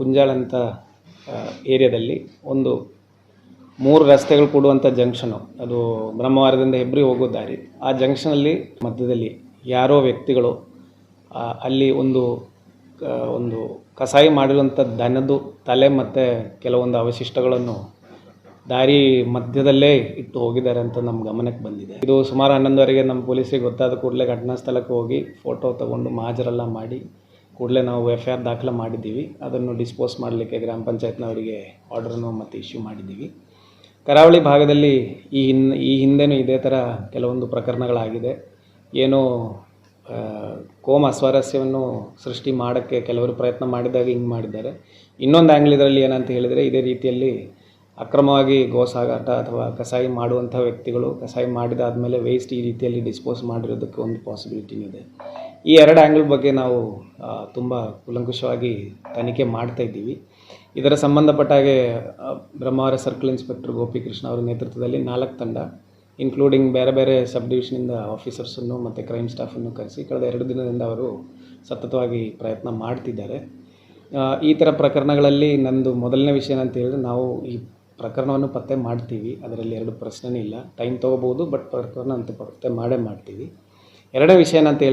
ಗುಂಜಾಳ ಅಂತ ಏರಿಯಾದಲ್ಲಿ ಒಂದು ಮೂರು ರಸ್ತೆಗಳು ಕೂಡುವಂಥ ಜಂಕ್ಷನು ಅದು. ಬ್ರಹ್ಮವಾರದಿಂದ ಹೆಬ್ರಿ ಹೋಗೋ ದಾರಿ. ಆ ಜಂಕ್ಷನಲ್ಲಿ ಮಧ್ಯದಲ್ಲಿ ಯಾರೋ ವ್ಯಕ್ತಿಗಳು ಅಲ್ಲಿ ಒಂದು ಒಂದು ಕಸಾಯಿ ಮಾಡಿರುವಂಥ ದನದ್ದು ತಲೆ ಮತ್ತು ಕೆಲವೊಂದು ಅವಶಿಷ್ಟಗಳನ್ನು ದಾರಿ ಮಧ್ಯದಲ್ಲೇ ಇಟ್ಟು ಹೋಗಿದ್ದಾರೆ ಅಂತ ನಮ್ಮ ಗಮನಕ್ಕೆ ಬಂದಿದೆ. ಇದು ಸುಮಾರು ಹನ್ನೊಂದುವರೆಗೆ ನಮ್ಮ ಪೊಲೀಸಿಗೆ ಗೊತ್ತಾದ ಕೂಡಲೇ ಘಟನಾ ಸ್ಥಳಕ್ಕೆ ಹೋಗಿ ಫೋಟೋ ತಗೊಂಡು ಮಾಜರೆಲ್ಲ ಮಾಡಿ ಕೂಡಲೇ ನಾವು ಎಫ್ ಐ ಆರ್ ದಾಖಲೆ ಮಾಡಿದ್ದೀವಿ. ಅದನ್ನು ಡಿಸ್ಪೋಸ್ ಮಾಡಲಿಕ್ಕೆ ಗ್ರಾಮ ಪಂಚಾಯತ್ನವರಿಗೆ ಆರ್ಡ್ರನ್ನು ಮತ್ತು ಇಶ್ಯೂ ಮಾಡಿದ್ದೀವಿ. ಕರಾವಳಿ ಭಾಗದಲ್ಲಿ ಈ ಹಿನ್, ಈ ಹಿಂದೆನೂ ಇದೇ ಥರ ಕೆಲವೊಂದು ಪ್ರಕರಣಗಳಾಗಿದೆ. ಏನು ಕೋಮ ಅಸ್ವಾರಸ್ಯವನ್ನು ಸೃಷ್ಟಿ ಮಾಡೋಕ್ಕೆ ಕೆಲವರು ಪ್ರಯತ್ನ ಮಾಡಿದಾಗ ಹಿಂಗೆ ಮಾಡಿದ್ದಾರೆ. ಇನ್ನೊಂದು ಆ್ಯಂಗ್ಲ್ ಇದರಲ್ಲಿ ಏನಂತ ಹೇಳಿದರೆ, ಇದೇ ರೀತಿಯಲ್ಲಿ ಅಕ್ರಮವಾಗಿ ಗೋ ಸಾಗಾಟ ಅಥವಾ ಕಸಾಯಿ ಮಾಡುವಂಥ ವ್ಯಕ್ತಿಗಳು, ಕಸಾಯಿ ಮಾಡಿದಾದಮೇಲೆ ವೇಸ್ಟ್ ಈ ರೀತಿಯಲ್ಲಿ ಡಿಸ್ಪೋಸ್ ಮಾಡಿರೋದಕ್ಕೆ ಒಂದು ಪಾಸಿಬಿಲಿಟಿನೂ ಇದೆ. ಈ ಎರಡು ಆ್ಯಂಗಲ್ ಬಗ್ಗೆ ನಾವು ತುಂಬ ಕೂಲಂಕುಷವಾಗಿ ತನಿಖೆ ಮಾಡ್ತಾ ಇದ್ದೀವಿ. ಇದರ ಸಂಬಂಧಪಟ್ಟ ಹಾಗೆ ಬ್ರಹ್ಮಾವರ ಸರ್ಕಲ್ ಇನ್ಸ್ಪೆಕ್ಟರ್ ಗೋಪಿಕೃಷ್ಣ ಅವರ ನೇತೃತ್ವದಲ್ಲಿ ನಾಲ್ಕು ತಂಡ ಇನ್ಕ್ಲೂಡಿಂಗ್ ಬೇರೆ ಬೇರೆ ಸಬ್ ಡಿವಿಷನಿಂದ ಆಫೀಸರ್ಸನ್ನು ಮತ್ತು ಕ್ರೈಮ್ ಸ್ಟಾಫನ್ನು ಕರೆಸಿ ಕಳೆದ ಎರಡು ದಿನದಿಂದ ಅವರು ಸತತವಾಗಿ ಪ್ರಯತ್ನ ಮಾಡ್ತಿದ್ದಾರೆ. ಈ ಥರ ಪ್ರಕರಣಗಳಲ್ಲಿ ನಂದು ಮೊದಲನೇ ವಿಷಯ ಏನಂತ ಹೇಳಿದ್ರೆ ನಾವು ಈ ಪ್ರಕರಣವನ್ನು ಪತ್ತೆ ಮಾಡ್ತೀವಿ. ಅದರಲ್ಲಿ ಎರಡು ಪ್ರಶ್ನೆನೇ ಇಲ್ಲ. ಟೈಮ್ ತೊಗೋಬೋದು ಬಟ್ ಪ್ರಕರಣ ಅಂತ ಪತ್ತೆ ಮಾಡೇ ಮಾಡ್ತೀವಿ. ಎರಡನೇ ವಿಷಯ ಏನಂತ